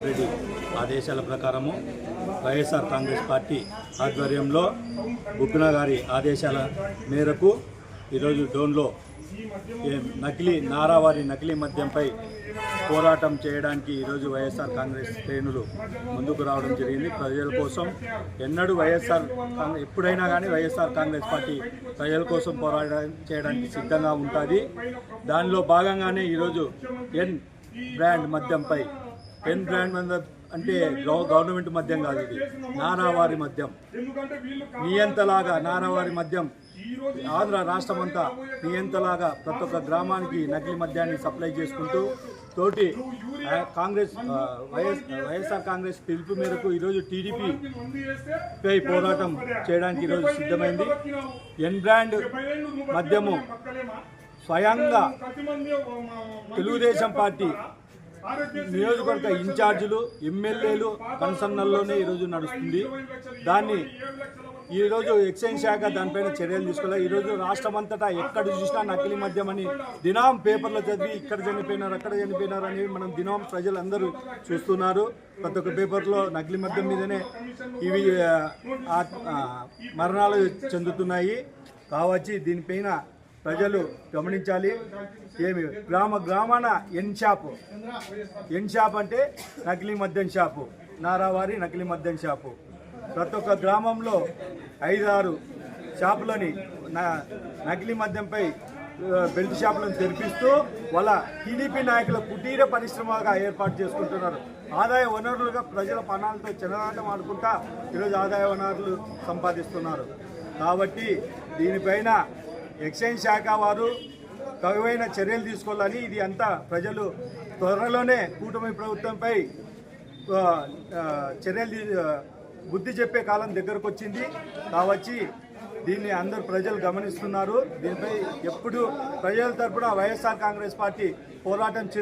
రెడ్డి ఆదేశాల ప్రకారము వైఎస్ఆర్ కాంగ్రెస్ పార్టీ ఆధ్వర్యంలో బుగ్గున గారి ఆదేశాల మేరకు ఈరోజు డోన్లో ఏ నకిలీ నారావారి నకిలీ మద్యంపై పోరాటం చేయడానికి ఈరోజు వైఎస్ఆర్ కాంగ్రెస్ శ్రేణులు ముందుకు రావడం జరిగింది. ప్రజల కోసం ఎన్నడూ వైఎస్ఆర్ కాంగ్రెస్ ఎప్పుడైనా కానీ వైఎస్ఆర్ కాంగ్రెస్ పార్టీ ప్రజల కోసం పోరాటం చేయడానికి సిద్ధంగా ఉంటుంది. దానిలో భాగంగానే ఈరోజు ఎన్ బ్రాండ్ మద్యంపై పెన్ బ్రాండ్ మీద అంటే గవర్నమెంట్ మద్యం కాదు ఇది. నారావారి మద్యం. నియంతలాగా నారావారి మద్యం. ఆంధ్ర రాష్ట్రం అంతా నియంతలాగా ప్రతి ఒక్క గ్రామానికి నకిలీ మద్యాన్ని సప్లై చేసుకుంటూ తోటి కాంగ్రెస్ వైఎస్ వైఎస్ఆర్ కాంగ్రెస్ పిలుపు మేరకు ఈరోజు టీడీపీపై పోరాటం చేయడానికి ఈరోజు సిద్ధమైంది. ఎన్ బ్రాండ్ మద్యము స్వయంగా తెలుగుదేశం పార్టీ నియోజకవర్గ ఇన్ఛార్జీలు ఎమ్మెల్యేలు కన్సర్నల్లోనే ఈరోజు నడుస్తుంది. దాన్ని ఈరోజు ఎక్సైజ్ శాఖ దానిపైన చర్యలు తీసుకోలేదు ఈరోజు రాష్ట్రం అంతటా ఎక్కడ చూసినా నకిలీ మద్యం అని దినం పేపర్లో చదివి ఇక్కడ చనిపోయినారు అక్కడ చనిపోయినారు అని మనం దినం ప్రజలందరూ చూస్తున్నారు. ప్రతి ఒక్క పేపర్లో నకిలీ మద్యం మీదనే ఇవి మరణాలు చెందుతున్నాయి. కావచ్చి దీనిపైన ప్రజలు గమనించాలి. ఏమి? గ్రామ గ్రామాన ఎన్ షాపు. ఎన్ షాప్ అంటే నకిలీ మద్యం షాపు. నారావారి నకిలీ మద్యం షాపు. ప్రతి ఒక్క గ్రామంలో ఐదారు షాపులని నకిలీ మద్యంపై బెల్ట్ షాపులను తెరిపిస్తూ వాళ్ళ టీడీపీ నాయకుల కుటీర పరిశ్రమగా ఏర్పాటు చేసుకుంటున్నారు. ఆదాయ వనరులుగా ప్రజల పణాలతో చిన్ననాటం ఆడుకుంటా ఈరోజు ఆదాయ వనరులు సంపాదిస్తున్నారు. కాబట్టి దీనిపైన ఎక్సైజ్ శాఖ వారు తగువైన చర్యలు తీసుకోవాలని ఇది అంతా ప్రజలు త్వరలోనే కూటమి ప్రభుత్వంపై చర్యలు బుద్ధి చెప్పే కాలం దగ్గరకు వచ్చింది. కావచ్చి దీన్ని అందరు ప్రజలు గమనిస్తున్నారు. దీనిపై ఎప్పుడు ప్రజల తరపున వైఎస్ఆర్ కాంగ్రెస్ పార్టీ పోరాటం చేస్తుంది